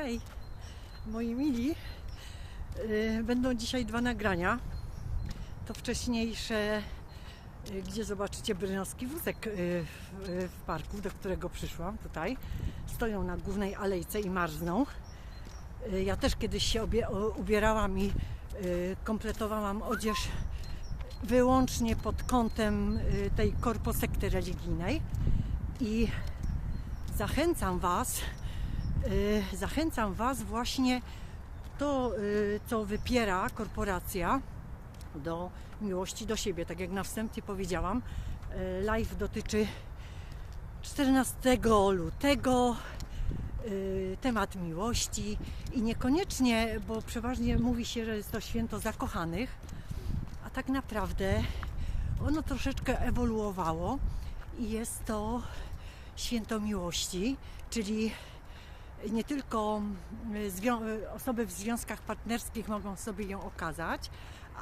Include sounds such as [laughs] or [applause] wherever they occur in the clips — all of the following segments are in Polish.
Hej, moi mili, y, będą dzisiaj dwa nagrania. To wcześniejsze, y, gdzie zobaczycie brynowski wózek y, w, parku, do którego przyszłam tutaj. Stoją na głównej alejce i marzną. Ja też kiedyś się ubierałam i kompletowałam odzież wyłącznie pod kątem tej korposekty religijnej i zachęcam Was, zachęcam Was właśnie to, y, co wypiera korporacja do miłości do siebie. Tak jak na wstępie powiedziałam, y, live dotyczy 14 lutego y, temat miłości i niekoniecznie, bo przeważnie mówi się, że jest to święto zakochanych, a tak naprawdę ono troszeczkę ewoluowało i jest to święto miłości, czyli nie tylko y, osoby w związkach partnerskich mogą sobie ją okazać,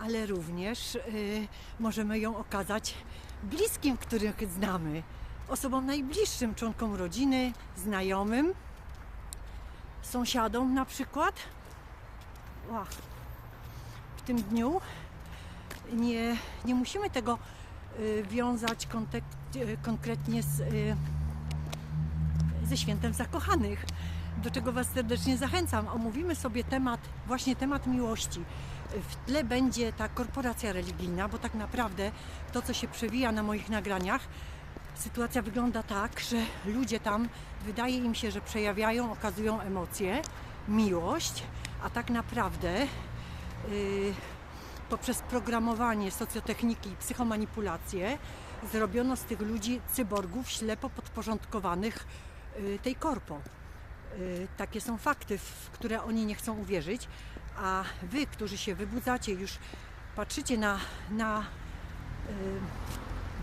ale również y, możemy ją okazać bliskim, których znamy, osobom najbliższym, członkom rodziny, znajomym, sąsiadom na przykład. Ła. W tym dniu nie, nie musimy tego y, wiązać y, konkretnie z, ze świętem zakochanych, do czego Was serdecznie zachęcam. Omówimy sobie temat, właśnie temat miłości. W tle będzie ta korporacja religijna, bo tak naprawdę to, co się przewija na moich nagraniach, sytuacja wygląda tak, że ludzie tam, wydaje im się, że przejawiają, okazują emocje, miłość, a tak naprawdę yy, poprzez programowanie socjotechniki i psychomanipulację zrobiono z tych ludzi cyborgów ślepo podporządkowanych y, tej korpo. Y, Takie są fakty, w które oni nie chcą uwierzyć, a wy, którzy się wybudzacie, już patrzycie na, na, y,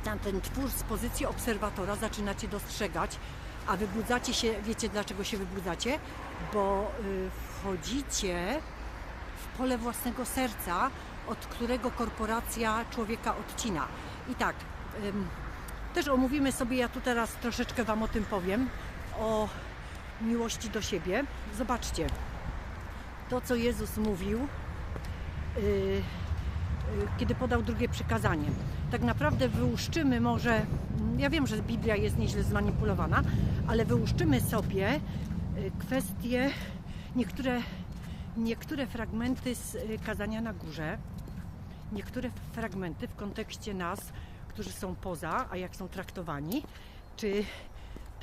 na ten twór z pozycji obserwatora, zaczynacie dostrzegać, a wybudzacie się, wiecie dlaczego się wybudzacie? Bo y, wchodzicie w pole własnego serca, od którego korporacja człowieka odcina. I tak, też omówimy sobie, ja tu teraz troszeczkę Wam o tym powiem, o miłości do siebie. Zobaczcie, to co Jezus mówił, yy, yy, kiedy podał drugie przykazanie. Tak naprawdę wyłuszczymy może, ja wiem, że Biblia jest nieźle zmanipulowana, ale wyłuszczymy sobie yy, kwestie, niektóre, niektóre fragmenty z kazania na górze, niektóre fragmenty w kontekście nas, którzy są poza, a jak są traktowani, czy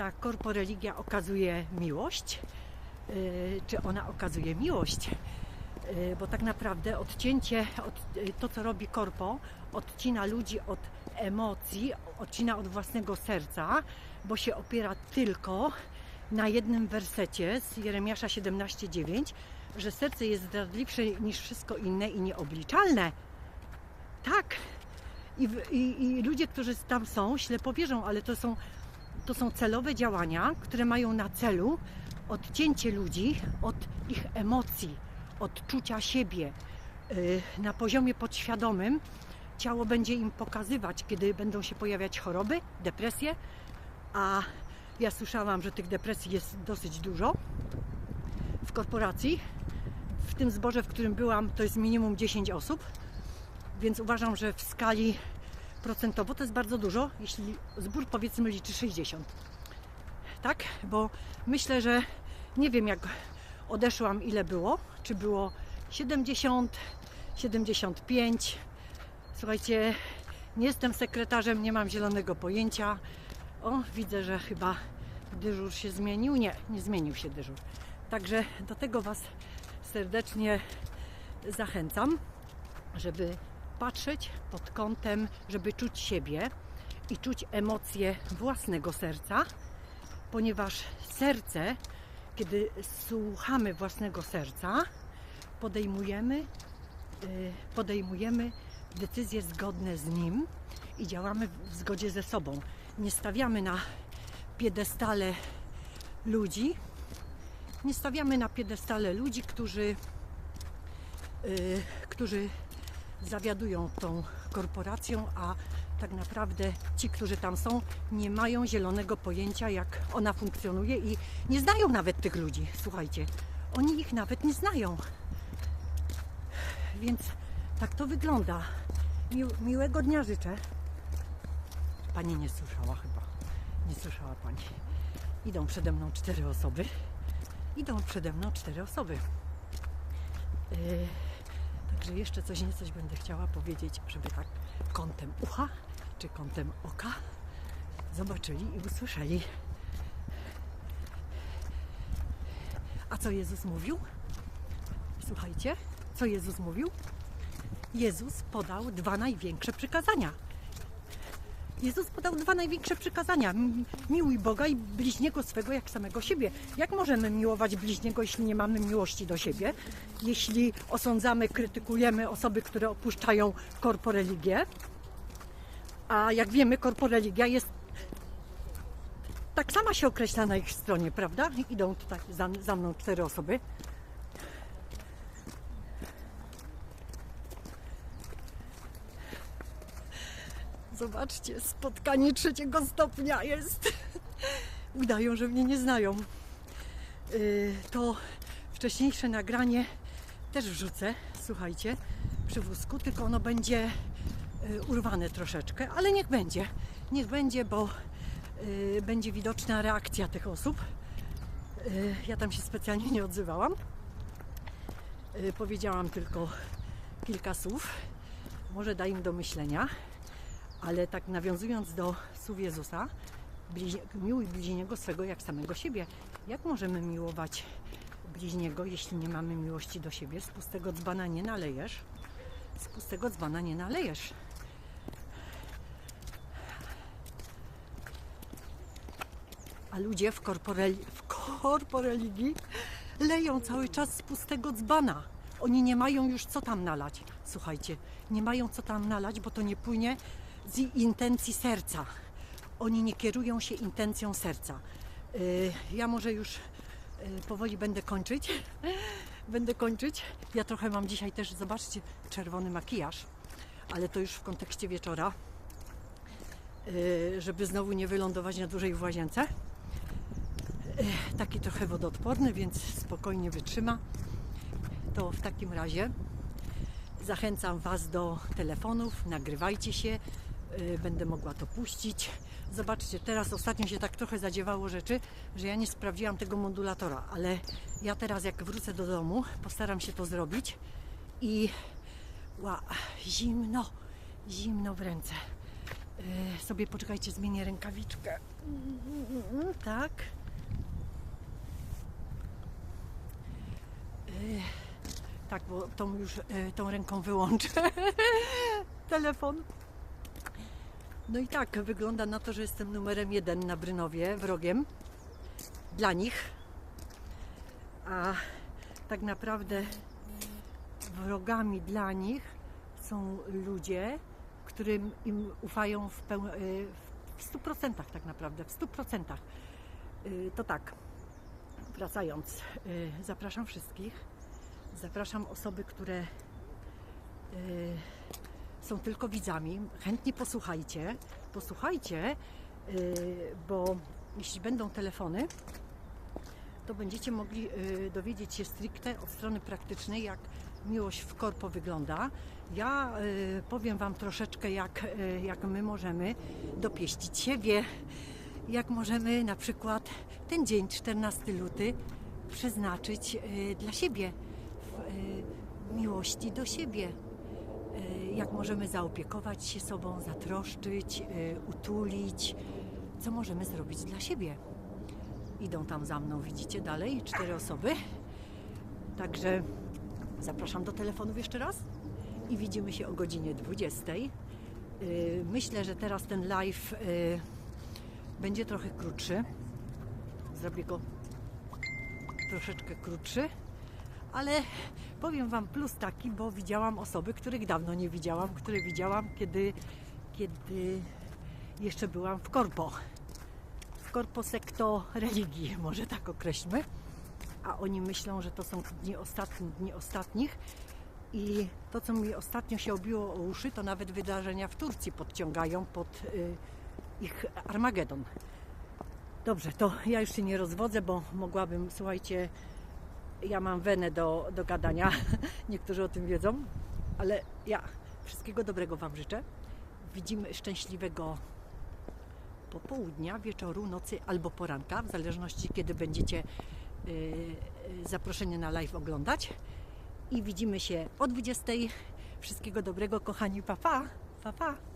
ta korporeligia okazuje miłość, yy, czy ona okazuje miłość. Yy, Bo tak naprawdę odcięcie, od, yy, to co robi korpo, odcina ludzi od emocji, odcina od własnego serca, bo się opiera tylko na jednym wersecie z Jeremiasza 17:9, że serce jest zdradliwsze niż wszystko inne i nieobliczalne. Tak. I, i, I ludzie, którzy tam są, ślepo wierzą, ale to są, to są celowe działania, które mają na celu odcięcie ludzi od ich emocji, od czucia siebie. Yy, Na poziomie podświadomym ciało będzie im pokazywać, kiedy będą się pojawiać choroby, depresje, a ja słyszałam, że tych depresji jest dosyć dużo w korporacji. W tym zborze, w którym byłam, to jest minimum 10 osób więc uważam, że w skali procentowo to jest bardzo dużo, jeśli zbór powiedzmy liczy 60. Tak? Bo myślę, że nie wiem jak odeszłam ile było, czy było 70, 75. Słuchajcie, nie jestem sekretarzem, nie mam zielonego pojęcia. O, widzę, że chyba dyżur się zmienił. Nie, nie zmienił się dyżur. Także do tego Was serdecznie zachęcam żeby patrzeć pod kątem, żeby czuć siebie i czuć emocje własnego serca, ponieważ serce, kiedy słuchamy własnego serca, podejmujemy, y, podejmujemy decyzje zgodne z nim i działamy w zgodzie ze sobą. Nie stawiamy na piedestale ludzi, nie stawiamy na piedestale ludzi, którzy y, którzy zawiadują tą korporacją, a tak naprawdę ci, którzy tam są, nie mają zielonego pojęcia, jak ona funkcjonuje i nie znają nawet tych ludzi. Słuchajcie, Oni ich nawet nie znają. Więc tak to wygląda. Mił, miłego dnia życzę. Pani nie słyszała chyba. Nie słyszała pani. Idą przede mną cztery osoby. Idą przede mną cztery osoby. Yy, także jeszcze coś nie coś będę chciała powiedzieć, żeby tak kątem ucha czy kątem oka zobaczyli i usłyszeli. A co Jezus mówił? Słuchajcie, co Jezus mówił? Jezus podał dwa największe przykazania. Jezus podał dwa największe przykazania. Miłuj Boga i bliźniego swego jak samego siebie. Jak możemy miłować bliźniego, jeśli nie mamy miłości do siebie? Jeśli osądzamy, krytykujemy osoby, które opuszczają korporeligię? A jak wiemy, korporeligia jest tak sama się określa na ich stronie, prawda? Idą tutaj za, za mną cztery osoby. Zobaczcie, spotkanie trzeciego stopnia jest. [laughs] Udają, że mnie nie znają. Yy, To wcześniejsze nagranie też wrzucę, słuchajcie, przy wózku, tylko ono będzie yy, urwane troszeczkę, ale niech będzie. Niech będzie, bo yy, będzie widoczna reakcja tych osób. Ja tam się specjalnie nie odzywałam. Powiedziałam tylko kilka słów. Może da im do myślenia. Ale tak nawiązując do słów Jezusa, miłuj bliźniego swego jak samego siebie. Jak możemy miłować bliźniego, jeśli nie mamy miłości do siebie? Z pustego dzbana nie nalejesz. Z pustego dzbana nie nalejesz. A ludzie w, korporeli, w korporeligii leją cały czas z pustego dzbana. Oni nie mają już co tam nalać. Słuchajcie, nie mają co tam nalać, bo to nie płynie z intencji serca. Oni nie kierują się intencją serca. Yy, Ja może już yy, powoli będę kończyć. [laughs] Będę kończyć. Ja trochę mam dzisiaj też, zobaczcie, czerwony makijaż, ale to już w kontekście wieczora, yy, żeby znowu nie wylądować na dłużej w łazience. Taki trochę wodoodporny, więc spokojnie wytrzyma. To w takim razie Zachęcam Was do telefonów, nagrywajcie się, będę mogła to puścić. Zobaczcie, teraz ostatnio się tak trochę zadziewało rzeczy, że ja nie sprawdziłam tego modulatora, ale ja teraz jak wrócę do domu, postaram się to zrobić i ła, zimno, zimno w ręce. Yy, sobie poczekajcie, zmienię rękawiczkę. Tak. Tak, bo tą już tą ręką wyłączę [laughs] telefon. No i tak, wygląda na to, że jestem numerem jeden na Brynowie, wrogiem dla nich. A tak naprawdę wrogami dla nich są ludzie, którym im ufają w, peł- e, w 100% tak naprawdę, w 100%. Y, To tak, wracając, y, zapraszam wszystkich Zapraszam osoby, które y, są tylko widzami. Chętnie posłuchajcie. Posłuchajcie, y, bo jeśli będą telefony, to będziecie mogli y, dowiedzieć się stricte od strony praktycznej, jak miłość w korpo wygląda. Ja y, powiem Wam troszeczkę, jak, jak my możemy dopieścić siebie, jak możemy na przykład ten dzień, 14 luty, przeznaczyć dla siebie, w miłości do siebie. Jak możemy zaopiekować się sobą, zatroszczyć, y, utulić, co możemy zrobić dla siebie. Idą tam za mną, widzicie dalej, cztery osoby. Także zapraszam do telefonów jeszcze raz i widzimy się o godzinie 20. Y, Myślę, że teraz ten live y, będzie trochę krótszy. Zrobię go troszeczkę krótszy, ale powiem Wam plus taki, bo widziałam osoby, których dawno nie widziałam, które widziałam, kiedy, kiedy jeszcze byłam w korpo. W korpo sekto religii, [laughs] może tak określmy. A oni myślą, że to są dni ostatnie, dni ostatnich. I to, co mi ostatnio się obiło o uszy, to nawet wydarzenia w Turcji podciągają pod y, ich Armagedon. Dobrze, to ja już się nie rozwodzę, bo mogłabym, słuchajcie, ja mam wenę do, do gadania. [laughs] Niektórzy o tym wiedzą, ale ja wszystkiego dobrego Wam życzę. Widzimy szczęśliwego popołudnia, wieczoru, nocy albo poranka, w zależności kiedy będziecie y, y, zaproszeni na live oglądać. I widzimy się o 20. Wszystkiego dobrego, kochani, papa, papa. Pa.